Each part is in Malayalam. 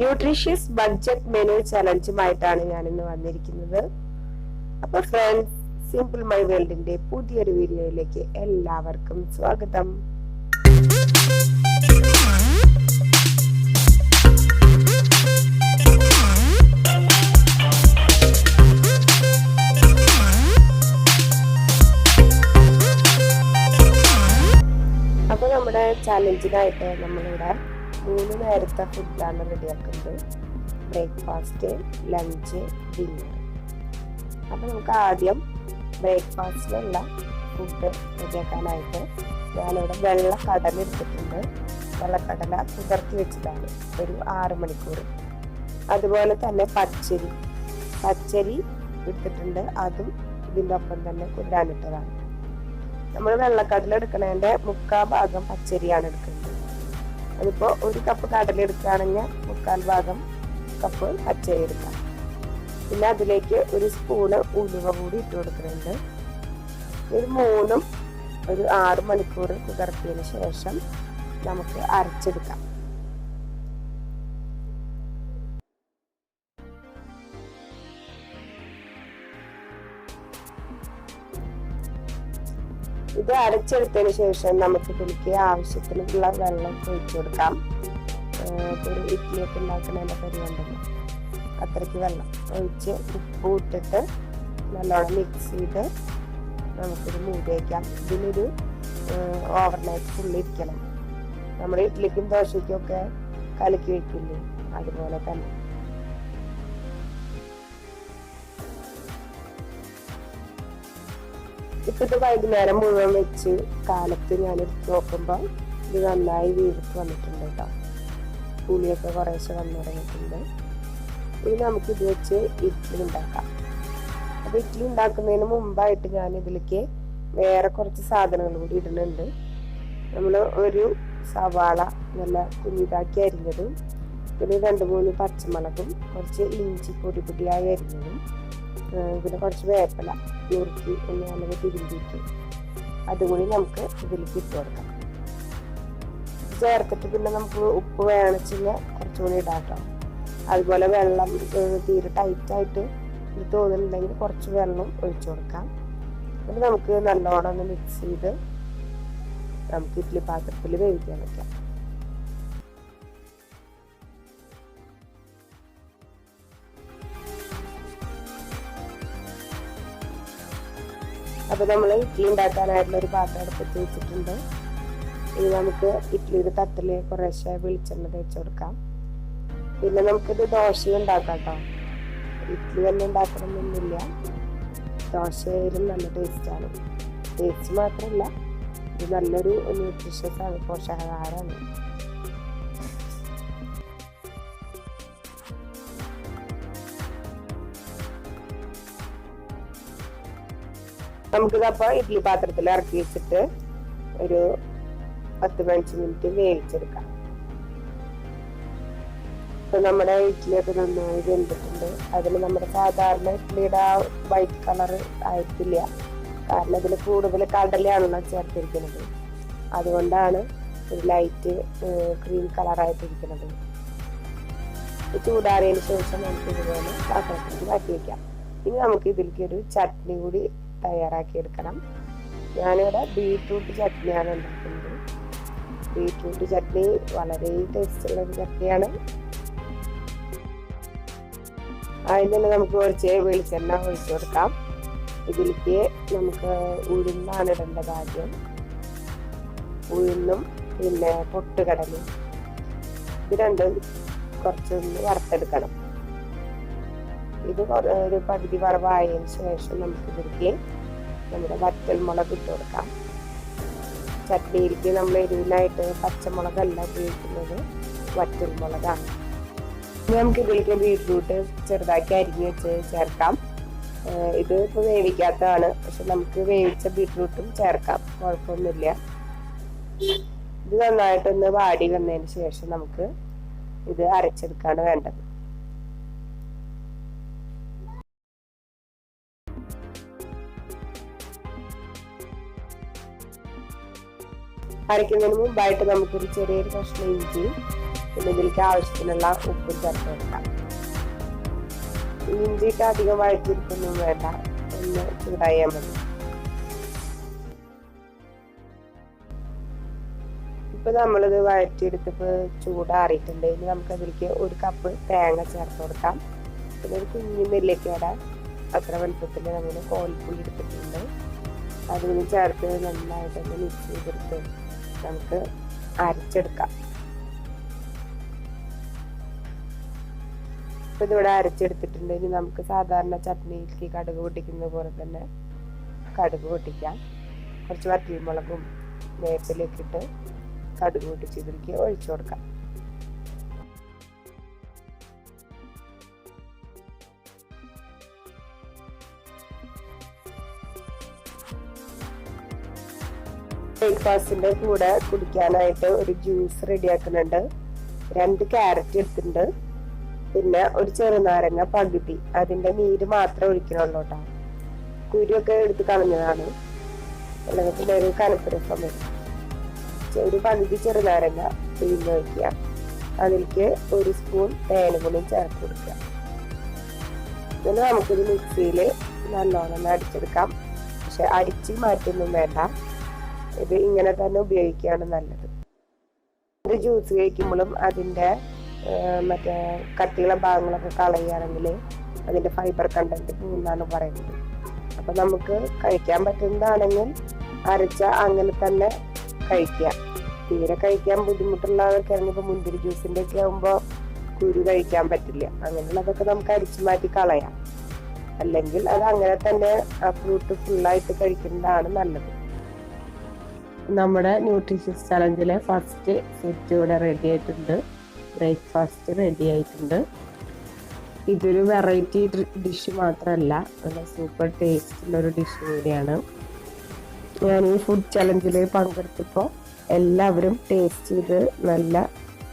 ന്യൂട്രീഷ്യസ് ബഡ്ജറ്റ് മെനു ചലഞ്ചുമായിട്ടാണ് ഞാൻ ഇന്ന് വന്നിരിക്കുന്നത്. അപ്പൊ ഫ്രണ്ട്സ് സിമ്പിൾ മൈ വേൾഡിന്റെ പുതിയൊരു വീഡിയോയിലേക്ക് എല്ലാവർക്കും സ്വാഗതം. അപ്പൊ നമ്മുടെ ചലഞ്ചിനായിട്ട് നമ്മളിവിടെ മൂന്ന് നേരത്തെ ഫുഡാണ് റെഡിയാക്കുന്നത് ബ്രേക്ക്ഫാസ്റ്റ് ലഞ്ച് ഡിന്നർ. അപ്പോൾ നമുക്ക് ആദ്യം ബ്രേക്ക്ഫാസ്റ്റിനുള്ള ഫുഡ് റെഡിയാക്കാനായിട്ട് ഞാനിവിടെ വെള്ള കടല എടുത്തിട്ടുണ്ട്. വെള്ളക്കടല കുതിർത്തി വെച്ചതാണ് ഒരു ആറ് മണിക്കൂർ. അതുപോലെ തന്നെ പച്ചരി. പച്ചരി എടുത്തിട്ടുണ്ട്. അതും ഇതിന്റെ ഒപ്പം തന്നെ കുതിരാനിട്ടതാണ്. നമ്മൾ വെള്ളക്കടല എടുക്കുന്നതിന്റെ മുക്കാ ഭാഗം പച്ചരിയാണ് എടുക്കുന്നത്. അതിപ്പോ ഒരു കപ്പ് കടല എടുക്കുകയാണെങ്കിൽ മുക്കാൽ ഭാഗം കപ്പ് പച്ചരി എടുക്കാം പിന്നെ അതിലേക്ക് ഒരു സ്പൂണ് ഉലുവ കൂടി ഇട്ട് കൊടുക്കുന്നുണ്ട്. ഒരു മൂന്നും ഒരു ആറ് മണിക്കൂർ കുതിർത്തിയതിന് ശേഷം നമുക്ക് അരച്ചെടുക്കാം. ഇത് അടച്ചെടുത്തതിന് ശേഷം നമുക്ക് പുളിക്ക് ആവശ്യത്തിനുള്ള വെള്ളം ഒഴിച്ചു കൊടുക്കാം. ഒരു ഇഡ്ഡലിയൊക്കെ ഉണ്ടാക്കുന്നതിന്റെ പരിപാടി അത്രയ്ക്ക് വെള്ളം ഒഴിച്ച് ഉപ്പ് ഇട്ടിട്ട് നല്ലോണം മിക്സ് ചെയ്ത് നമുക്കിത് മൂടി വയ്ക്കാം. ഇതിനൊരു ഓവർനൈറ്റ് ഫുള്ളി ഇരിക്കണം. നമ്മുടെ ഇഡ്ഡലിക്കും ദോശയ്ക്കും ഒക്കെ കലക്കി വെക്കില്ലേ? അതുപോലെ തന്നെ. ഇപ്പൊ ഇത് വൈകുന്നേരം മുഴുവൻ വെച്ച് കാലത്ത് ഞാൻ എടുത്ത് നോക്കുമ്പോൾ ഇത് നന്നായി വീർത്ത് വന്നിട്ടുണ്ട് കേട്ടോ. പുളിയൊക്കെ കുറേശ്ശെ വന്നു തുടങ്ങിയിട്ടുണ്ട്. ഇനി നമുക്ക് ഇത് വെച്ച് ഇഡ്ഡലി ഉണ്ടാക്കാം. അപ്പൊ ഇഡ്ഡലി ഉണ്ടാക്കുന്നതിന് മുമ്പായിട്ട് ഞാൻ ഇതിലേക്ക് വേറെ കുറച്ച് സാധനങ്ങൾ കൂടി ഇടുന്നുണ്ട്. നമ്മൾ ഒരു സവാള നല്ല കുഞ്ഞിതാക്കി അരിഞ്ഞതും പിന്നെ രണ്ട് മൂന്ന് പച്ചമുളകും കുറച്ച് ഇഞ്ചി പൊടി പൊടിയായി അരിഞ്ഞതും പിന്നെ കുറച്ച് വേപ്പില നുറുക്കി ഒന്ന് നല്ല തിരുമ്പിയിട്ട് അതുകൂടി നമുക്ക് ഇതിലേക്ക് ഇട്ട് കൊടുക്കാം. ചേർത്തിട്ട് പിന്നെ നമുക്ക് ഉപ്പ് വേണച്ചിന് കുറച്ചുകൂടി ഇടാട്ടോ അതുപോലെ വെള്ളം തീരെ ടൈറ്റായിട്ട് ഇത് തോന്നുന്നുണ്ടെങ്കിൽ കുറച്ച് വെള്ളം ഒഴിച്ചു കൊടുക്കാം. എന്നിട്ട് നമുക്ക് നല്ലോണം ഒന്ന് മിക്സ് ചെയ്ത് നമുക്ക് ഇഡ്ഡലി പാത്രത്തിൽ വേവിക്കാൻ വെക്കാം. അപ്പൊ നമ്മൾ ഇഡ്ഡലി ഉണ്ടാക്കാനായിട്ടുള്ള ഒരു പാത്രം അടുപ്പത്ത് വെച്ചിട്ടുണ്ട്. ഇനി നമുക്ക് ഇഡ്ഡലിയുടെ തട്ടിൽ കുറേശ്ശെ വെളിച്ചെണ്ണ തേച്ച് കൊടുക്കാം. പിന്നെ നമുക്കിത് ദോശ ഉണ്ടാക്കാം കേട്ടോ ഇഡ്ഡലി തന്നെ ഉണ്ടാക്കണമെന്നൊന്നുമില്ല ദോശയിലും നല്ല ടേസ്റ്റാണ് ടേസ്റ്റ് മാത്രമല്ല ഇത് നല്ലൊരു ന്യൂട്രീഷ്യസ് ആണ് പോഷകാഹാരമാണ്. നമുക്കിതപ്പോൾ ഇഡ്ഡലി പാത്രത്തിൽ ഇറക്കി വെച്ചിട്ട് ഒരു പത്ത് പതിനഞ്ച് മിനിറ്റ് വേവിച്ചെടുക്കാം. ഇപ്പൊ നമ്മുടെ ഇഡ്ഡലിയൊക്കെ നന്നായി വെന്തിട്ടുണ്ട്. അതിൽ നമ്മുടെ സാധാരണ ഇഡ്ഡലിയുടെ ആ വൈറ്റ് കളർ ആയിട്ടില്ല. കാരണം ഇതിൽ കൂടുതൽ കടലയാണല്ലോ ചേർത്തിരിക്കുന്നത്. അതുകൊണ്ടാണ് ഒരു ലൈറ്റ് ക്രീം കളറായിട്ടിരിക്കുന്നത് ചൂടാറിയതിന് ശേഷം നമുക്ക് ഇതുപോലെ പാത്രത്തിൽ മാറ്റി വയ്ക്കാം ഇനി നമുക്ക് ഇതിലേക്ക് ഒരു ചട്നി കൂടി തയ്യാറാക്കി എടുക്കണം ഞാനിവിടെ ബീട്രൂട്ട് ചട്നിയാണ് ഉണ്ടാക്കുന്നത്. ബീട്രൂട്ട് ചട്നി വളരെ ടേസ്റ്റ് ഉള്ള ഒരു ചട്നിയാണ്. അതിന് തന്നെ നമുക്ക് കുറച്ച് വെളിച്ചെണ്ണ ഒഴിച്ചു കൊടുക്കാം. ഇതിലേക്ക് നമുക്ക് ഉഴുന്നാണ് ഇടേണ്ടത് ആദ്യം. ഉഴുന്നും പിന്നെ പൊട്ടുകടലും ഇത് രണ്ടും കുറച്ചൊന്ന് വറുത്തെടുക്കണം. ഇത് ഒരു പകുതി വറവായതിനു ശേഷം നമുക്ക് ഇതിലേക്ക് നമ്മുടെ വറ്റൽ മുളക് ഇട്ട് കൊടുക്കാം. ചട്നിയിലേക്ക് നമ്മൾ എരിവിനായിട്ട് പച്ചമുളകല്ല ഉപയോഗിക്കുന്നത് വറ്റൽ മുളകാണ്. ഇനി നമുക്ക് ഇതിലേക്ക് ബീട്രൂട്ട് ചെറുതാക്കി അരിഞ്ഞ് വെച്ച് ചേർക്കാം. ഇത് ഇപ്പോൾ വേവിക്കാത്തതാണ് പക്ഷെ നമുക്ക് വേവിച്ച ബീട്രൂട്ടും ചേർക്കാം. കുഴപ്പമൊന്നുമില്ല. ഇത് നന്നായിട്ടൊന്ന് വാടി വന്നതിന് ശേഷം നമുക്ക് ഇത് അരച്ചെടുക്കാണ് വേണ്ടത്. അരയ്ക്കുന്നതിന് മുമ്പായിട്ട് നമുക്കൊരു ചെറിയൊരു കഷ്ണം ഇഞ്ചി പിന്നെ ഇതിലേക്ക് ആവശ്യത്തിനുള്ള ഉപ്പും ചേർത്ത് കൊടുക്കാം. ഇഞ്ചിയിട്ട് അധികം വഴറ്റിയിരിക്കൊന്നും വേണ്ട. ഒന്ന് ചൂടായാൽ മതി. ഇപ്പൊ നമ്മളിത് വഴറ്റിയെടുത്തിപ്പോ ചൂടാറിയിട്ടുണ്ട്. ഇനി നമുക്ക് അതിലേക്ക് ഒരു കപ്പ് തേങ്ങ ചേർത്ത് കൊടുക്കാം. പിന്നെ ഒരു കുഞ്ഞു നെല്ലിക്കയുടെ അത്ര വലുപ്പത്തിൽ നമ്മൾ കോൽപ്പുളി എടുത്തിട്ടുണ്ട്. അതിന് ചേർത്ത് നന്നായിട്ട് മിക്സ് ചെയ്തെടുത്ത് നമുക്ക് അരച്ചെടുക്കാം. ഇപ്പൊ ഇതിവിടെ അരച്ചെടുത്തിട്ടുണ്ട്. ഇനി നമുക്ക് സാധാരണ ചട്നിയിലേക്ക് കടുക് പൊട്ടിക്കുന്ന പോലെ തന്നെ കടുക് പൊട്ടിക്കാം. കുറച്ച് വറ്റൽമുളകും വേപ്പിലേക്കിട്ട് കടുക് പൊട്ടിച്ച് ഇതിലേക്ക് ഒഴിച്ചു കൊടുക്കാം. ബ്രേക്ക്ഫാസ്റ്റിന്റെ കൂടെ കുടിക്കാനായിട്ട് ഒരു ജ്യൂസ് റെഡിയാക്കുന്നുണ്ട്. രണ്ട് ക്യാരറ്റ് എടുത്തിട്ടുണ്ട്. പിന്നെ ഒരു ചെറുനാരങ്ങ പകുതി. അതിന്റെ നീര് മാത്രമേ ഒഴിക്കണുള്ളൂ കേട്ടോ. കുരുവൊക്കെ എടുത്ത് കളഞ്ഞതാണ്. അല്ലെങ്കിൽ പിന്നെ ഒരു കനപ്പരസം വരും ഒരു പകുതി ചെറുനാരങ്ങ പിഴിഞ്ഞ് ഒഴിക്കുക. അതിലേക്ക് ഒരു സ്പൂൺ തേനുപുളിയും ചേർത്ത് കൊടുക്കുക. എന്നിട്ട് നമുക്കിത് മിക്സിയിൽ നല്ലോണം അടിച്ചെടുക്കാം. പക്ഷെ അടിച്ച് മാറ്റൊന്നും വേണ്ട. ഇത് ഇങ്ങനെ തന്നെ ഉപയോഗിക്കുകയാണ് നല്ലത്. ഇത് ജ്യൂസ് കഴിക്കുമ്പോഴും അതിന്റെ മറ്റേ കട്ടിയുള്ള ഭാഗങ്ങളൊക്കെ കളയുകയാണെങ്കിൽ അതിന്റെ ഫൈബർ കണ്ടന്റ് പോകുന്നാണ് പറയുന്നത്. അപ്പം നമുക്ക് കഴിക്കാൻ പറ്റുന്നതാണെങ്കിൽ അരച്ച അങ്ങനെ തന്നെ കഴിക്കുക. തീരെ കഴിക്കാൻ ബുദ്ധിമുട്ടുള്ളവർക്കാണെങ്കിൽ ഇപ്പോൾ മുന്തിരി ജ്യൂസിന്റെ ഒക്കെ ആകുമ്പോൾ കുരു കഴിക്കാൻ പറ്റില്ല. അങ്ങനെയുള്ളതൊക്കെ നമുക്ക് അരിച്ചു മാറ്റി കളയാം. അല്ലെങ്കിൽ അത് അങ്ങനെ തന്നെ ആ ഫ്രൂട്ട് ഫുള്ളായിട്ട് കഴിക്കുന്നതാണ് നല്ലത്. നമ്മുടെ ന്യൂട്രീഷ്യസ് ചലഞ്ചിലെ ഫസ്റ്റ് സെറ്റ് ഇവിടെ റെഡി ആയിട്ടുണ്ട്. ബ്രേക്ക്ഫാസ്റ്റ് റെഡി ആയിട്ടുണ്ട്. ഇതൊരു വെറൈറ്റി ഡിഷ് മാത്രമല്ല നല്ല സൂപ്പർ ടേസ്റ്റുള്ള ഒരു ഡിഷ് കൂടിയാണ്. ഞാൻ ഈ ഫുഡ് ചലഞ്ചിൽ പങ്കെടുത്തപ്പോൾ എല്ലാവരും ടേസ്റ്റ് ചെയ്ത് നല്ല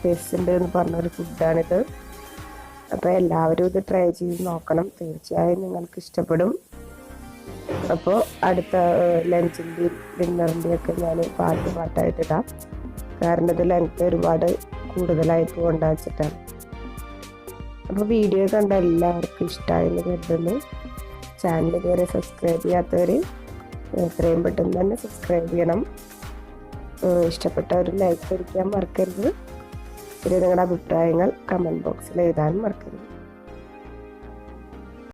ടേസ്റ്റ് ഉണ്ട് എന്ന് പറഞ്ഞൊരു ഫുഡാണിത് അപ്പോൾ എല്ലാവരും ഇത് ട്രൈ ചെയ്ത് നോക്കണം. തീർച്ചയായും നിങ്ങൾക്ക് ഇഷ്ടപ്പെടും അപ്പോൾ അടുത്ത ലഞ്ചിന്റെയും ഡിന്നറിന്റെയും ഒക്കെ ഞാൻ പാട്ട് പാട്ടായിട്ട് ഇടാം കാരണം ഇത് ലെങ്ത് ഒരുപാട് കൂടുതലായി കൊണ്ടുവച്ചിട്ടാണ്. വെച്ചിട്ടാണ് അപ്പോൾ വീഡിയോ കണ്ട എല്ലാവർക്കും ഇഷ്ടമായെന്ന് കരുതുന്നു. ചാനൽ ഇതുവരെ സബ്സ്ക്രൈബ് ചെയ്യാത്തവർ എത്രയും പെട്ടെന്ന് തന്നെ സബ്സ്ക്രൈബ് ചെയ്യണം. ഇഷ്ടപ്പെട്ടവർ ലൈക്ക് അടിക്കാൻ മറക്കരുത്. പിന്നെ നിങ്ങളുടെ അഭിപ്രായങ്ങൾ കമന്റ് ബോക്സിൽ എഴുതാനും മറക്കരുത്.